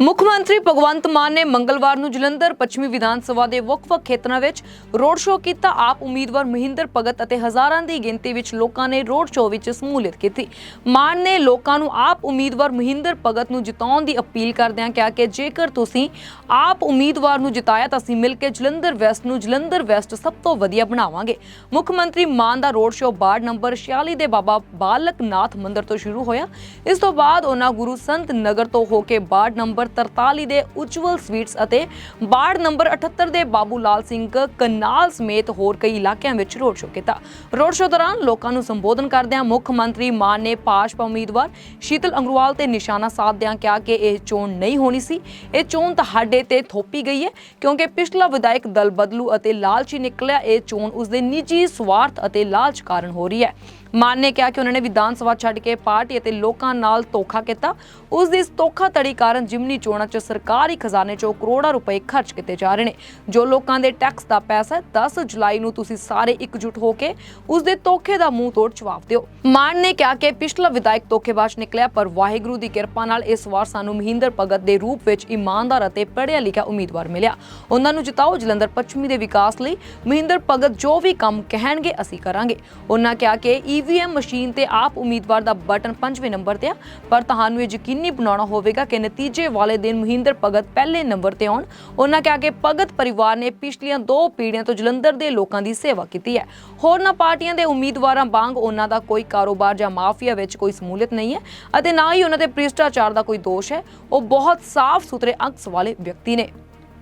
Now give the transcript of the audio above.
ਮੁੱਖ ਮੰਤਰੀ ਭਗਵੰਤ ਮਾਨ ਨੇ ਮੰਗਲਵਾਰ ਨੂੰ ਜਲੰਧਰ ਪੱਛਮੀ ਵਿਧਾਨ ਸਭਾ ਦੇ ਵੱਖ-ਵੱਖ ਖੇਤਰਾਂ ਵਿੱਚ ਰੋਡ ਸ਼ੋਅ ਕੀਤਾ। ਆਪ ਉਮੀਦਵਾਰ ਮਹਿੰਦਰ ਭਗਤ ਅਤੇ ਹਜ਼ਾਰਾਂ ਦੀ ਗਿਣਤੀ ਵਿੱਚ ਲੋਕਾਂ ਨੇ ਰੋਡ ਸ਼ੋਅ ਵਿੱਚ ਸਮੂਲੀਅਤ ਕੀਤੀ। ਮਾਨ ਨੇ ਲੋਕਾਂ ਨੂੰ ਆਪ ਉਮੀਦਵਾਰ ਮਹਿੰਦਰ ਭਗਤ ਨੂੰ ਜਿਤਾਉਣ ਦੀ ਅਪੀਲ ਕਰਦਿਆਂ ਕਿਹਾ ਕਿ ਜੇਕਰ ਤੁਸੀਂ ਆਪ ਉਮੀਦਵਾਰ ਨੂੰ ਜਿਤਾਇਆ ਤਾਂ ਅਸੀਂ ਮਿਲ ਕੇ ਜਲੰਧਰ ਵੈਸਟ ਨੂੰ ਜਲੰਧਰ ਵੈਸਟ ਸਭ ਤੋਂ ਵਧੀਆ ਬਣਾਵਾਂਗੇ। ਮੁੱਖ ਮੰਤਰੀ ਮਾਨ ਦਾ ਰੋਡ ਸ਼ੋਅ ਵਾਰਡ ਨੰਬਰ 46 ਦੇ ਬਾਬਾ ਬਾਲਕ ਨਾਥ ਮੰਦਿਰ ਤੋਂ ਸ਼ੁਰੂ ਹੋਇਆ। ਇਸ ਤੋਂ ਬਾਅਦ ਉਹਨਾਂ ਗੁਰੂ ਸੰਤ ਨਗਰ ਤੋਂ ਹੋ ਕੇ ਵਾਰਡ ਨੰਬਰ 43 ਦੇ ਉਜਵਲ ਸਵੀਟਸ ਅਤੇ ਵਾਰਡ ਨੰਬਰ 78 ਦੇ ਬਾਬੂ ਲਾਲ ਸਿੰਘ ਕਨਾਲ ਸਮੇਤ ਹੋਰ ਕਈ ਇਲਾਕਿਆਂ ਵਿੱਚ ਰੋਡ ਸ਼ੋਅ ਕੀਤਾ। ਰੋਡ ਸ਼ੋਅ ਦੌਰਾਨ ਲੋਕਾਂ ਨੂੰ ਸੰਬੋਧਨ ਕਰਦਿਆਂ ਮੁੱਖ ਮੰਤਰੀ ਮਾਨ ਨੇ ਭਾਜਪਾ ਉਮੀਦਵਾਰ ਸ਼ੀਤਲ ਅੰਗਰਵਾਲ ਤੇ ਨਿਸ਼ਾਨਾ ਸਾਧਦਿਆਂ ਕਿਹਾ ਕਿ ਇਹ ਚੋਣ ਨਹੀਂ ਹੋਣੀ ਸੀ। ਇਹ ਚੋਣ ਤੁਹਾਡੇ ਤੇ ਥੋਪੀ ਗਈ ਹੈ, ਕਿਉਂਕਿ ਪਿਛਲਾ ਵਿਧਾਇਕ ਦਲ ਬਦਲੂ ਅਤੇ ਲਾਲਚੀ ਨਿਕਲਿਆ, ਇਹ ਚੋਣ ਉਸਦੇ ਨਿੱਜੀ ਸਵਾਰਥ ਅਤੇ ਲਾਲਚ ਕਾਰਨ ਹੋ ਰਹੀ ਹੈ। ਮਾਨ ਨੇ ਕਿਹਾ ਕਿ ਉਹਨਾਂ ਨੇ ਵਿਧਾਨ ਸਭਾ ਛੱਡ ਕੇ ਪਾਰਟੀ ਅਤੇ ਲੋਕਾਂ ਨਾਲ ਧੋਖਾ ਕੀਤਾ। ਉਸ ਦੀ ਇਸ ਧੋਖਾਧੜੀ ਕਾਰਨ ਜਿਮਨੀ ਚੋਣਾਂ 'ਚ ਸਰਕਾਰੀ ਖਜ਼ਾਨੇ 'ਚੋਂ ਕਰੋੜਾਂ ਰੁਪਏ ਖਰਚ ਕੀਤੇ ਜਾ ਰਹੇ ਨੇ। ਜੋ ਲੋਕਾਂ ਦੇ ਟੈਕਸ ਦਾ ਪੈਸਾ 10 ਜੁਲਾਈ ਨੂੰ ਤੁਸੀਂ ਸਾਰੇ ਇਕਜੁੱਟ ਹੋ ਕੇ ਉਸ ਦੇ ਧੋਖੇ ਦਾ ਮੂੰਹ ਤੋੜ ਜਵਾਬ ਦਿਓ। ਮਾਨ ਨੇ ਕਿਹਾ ਕਿ ਪਿਛਲਾ ਵਿਧਾਇਕ ਧੋਖੇਬਾਜ਼ ਨਿਕਲਿਆ, ਪਰ ਵਾਹਿਗੁਰੂ ਦੀ ਕਿਰਪਾ ਨਾਲ ਇਸ ਵਾਰ ਸਾਨੂੰ ਮਹਿੰਦਰ ਭਗਤ ਦੇ ਰੂਪ ਵਿੱਚ ਇਮਾਨਦਾਰ ਅਤੇ ਪੜ੍ਹਿਆ ਲਿਖਿਆ ਉਮੀਦਵਾਰ ਮਿਲਿਆ। ਉਹਨਾਂ ਨੂੰ ਜਿਤਾਓ ਜਲੰਧਰ ਪੱਛਮੀ ਦੇ ਵਿਕਾਸ ਲਈ। ਮਹਿੰਦਰ ਭਗਤ ਜੋ ਵੀ ਕੰਮ ਕਹਿਣਗੇ, ਅਸੀਂ ਕਰਾਂਗੇ। ਉਹਨਾਂ ਕਿਹਾ ਕਿ ਈਵੀਐਮ ਮਸ਼ੀਨ ਤੇ ਆਪ ਉਮੀਦਵਾਰ ਦਾ ਬਟਨ ਪੰਜਵੇਂ ਨੰਬਰ ਤੇ ਆ, ਪਰ ਤੁਹਾਨੂੰ ਇਹ ਯਕੀਨੀ ਬਣਾਉਣਾ ਹੋਵੇਗਾ ਕਿ ਨਤੀਜੇ ਵਾਲੇ ਦਿਨ ਮਹਿੰਦਰ ਭਗਤ ਪਹਿਲੇ ਨੰਬਰ ਤੇ ਆਉਣ। ਉਹਨਾਂ ਕਿਹਾ ਕਿ ਭਗਤ ਪਰਿਵਾਰ ਨੇ ਪਿਛਲੀਆਂ ਦੋ ਪੀੜ੍ਹੀਆਂ ਤੋਂ ਜਲੰਧਰ ਦੇ ਲੋਕਾਂ ਦੀ ਸੇਵਾ ਕੀਤੀ ਹੈ। ਹੋਰਨਾਂ ਪਾਰਟੀਆਂ ਦੇ ਉਮੀਦਵਾਰਾਂ ਵਾਂਗ ਉਹਨਾਂ ਦਾ ਕੋਈ ਕਾਰੋਬਾਰ ਜਾਂ ਮਾਫੀਆ ਵਿੱਚ ਕੋਈ ਸਮੂਲੀਅਤ ਨਹੀਂ ਹੈ ਅਤੇ ਨਾ ਹੀ ਉਹਨਾਂ ਤੇ ਭ੍ਰਿਸ਼ਟਾਚਾਰ ਦਾ ਕੋਈ ਦੋਸ਼ ਹੈ। ਉਹ ਬਹੁਤ ਸਾਫ਼ ਸੁਥਰੇ ਅੰਕਸ ਵਾਲੇ ਵਿਅਕਤੀ ਨੇ।